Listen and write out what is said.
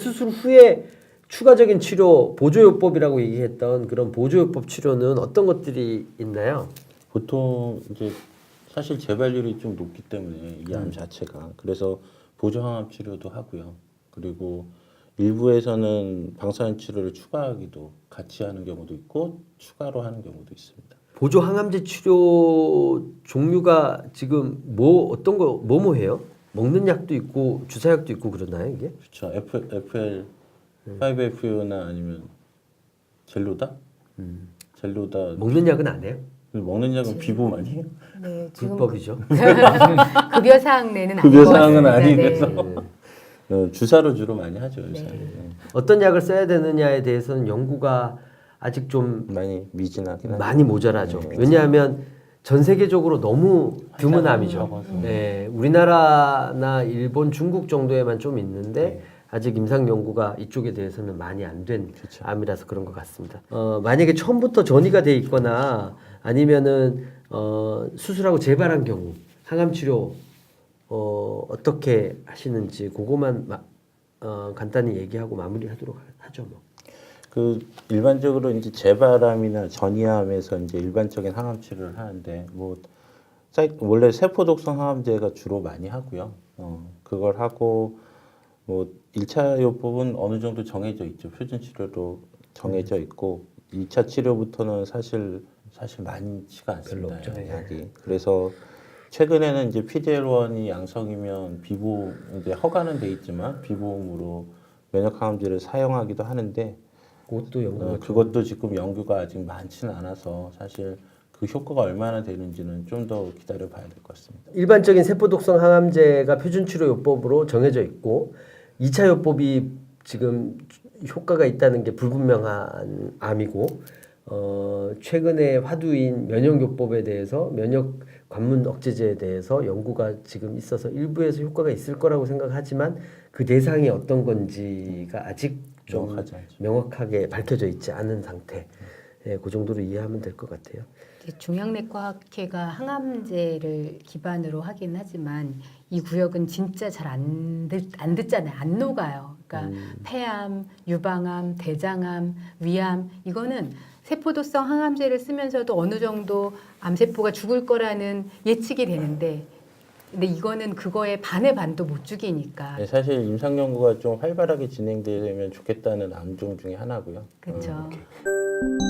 수술 후에 추가적인 치료 보조요법이라고 얘기했던 그런 보조요법 치료는 어떤 것들이 있나요? 보통 이제 사실 재발률이 좀 높기 때문에 이 암 자체가 그래서 보조항암 치료도 하고요. 그리고 일부에서는 방사선 치료를 추가하기도 같이 하는 경우도 있고 추가로 하는 경우도 있습니다. 보조 항암제 치료 종류가 지금 뭐 어떤 거 뭐뭐 해요? 먹는 약도 있고 주사약도 있고 그러나요 이게? 그렇죠. F, FL 5FU나 아니면 젤로다? 젤로다 먹는 약은 안 해요? 먹는 약은 비봄 아니에요? 네, 지금 불법이죠. 급여 사항 내는 아닌 급여 것 사항은 같습니다. 아니라서. 네. 어, 주사로 주로 많이 하죠 요새는. 네. 어떤 약을 써야 되느냐에 대해서는 연구가 아직 좀 많이 미진하긴 하죠. 많이 모자라죠. 네. 왜냐하면 전 세계적으로 너무 드문 하자가 암이죠. 적어서. 네, 우리나라나 일본, 중국 정도에만 좀 있는데 아직 임상 연구가 이쪽에 대해서는 많이 안된 그쵸. 암이라서 그런 것 같습니다. 어, 만약에 처음부터 전이가 돼 있거나 아니면은 어, 수술하고 재발한 경우 항암 치료 어, 어떻게 하시는지 그거만 마, 어, 간단히 얘기하고 마무리하도록 하- 하죠 뭐. 그 일반적으로 이제 재발암이나 전이암에서 이제 일반적인 항암 치료를 하는데 뭐 사이- 원래 세포 독성 항암제가 주로 많이 하고요. 어, 그걸 하고 뭐 1차 요법은 어느 정도 정해져 있죠. 표준 치료로 정해져 있고 2차 치료부터는 사실 사실 많지가 않습니다. 별로 없죠. 약이. 그래서 최근에는 이제 PDL1이 양성이면 비보험 이제 허가는 돼 있지만 비보험으로 면역 항암제를 사용하기도 하는데 그것도 연구가 어, 그것도 지금 연구가 아직 많지는 않아서 사실 그 효과가 얼마나 되는지는 좀 더 기다려 봐야 될 것 같습니다. 일반적인 세포 독성 항암제가 표준 치료 요법으로 정해져 있고 2차 요법이 지금 효과가 있다는 게 불분명한 암이고 어, 최근에 화두인 면역요법에 대해서 면역 관문 억제제에 대해서 연구가 지금 있어서 일부에서 효과가 있을 거라고 생각하지만 그 대상이 어떤 건지가 아직 좀. 명확하게 밝혀져 있지 않은 상태. 예, 그 정도로 이해하면 될 것 같아요. 중앙내과학회가 항암제를 기반으로 하긴 하지만 이 구역은 진짜 잘안 안 듣잖아요. 안 녹아요. 그러니까 폐암, 유방암, 대장암, 위암 이거는 세포도성 항암제를 쓰면서도 어느 정도 암세포가 죽을 거라는 예측이 되는데 근데 이거는 그거의 반의 반도 못 죽이니까 네, 사실 임상 연구가 좀 활발하게 진행되면 좋겠다는 암종 중에 하나고요. 그렇죠. 음,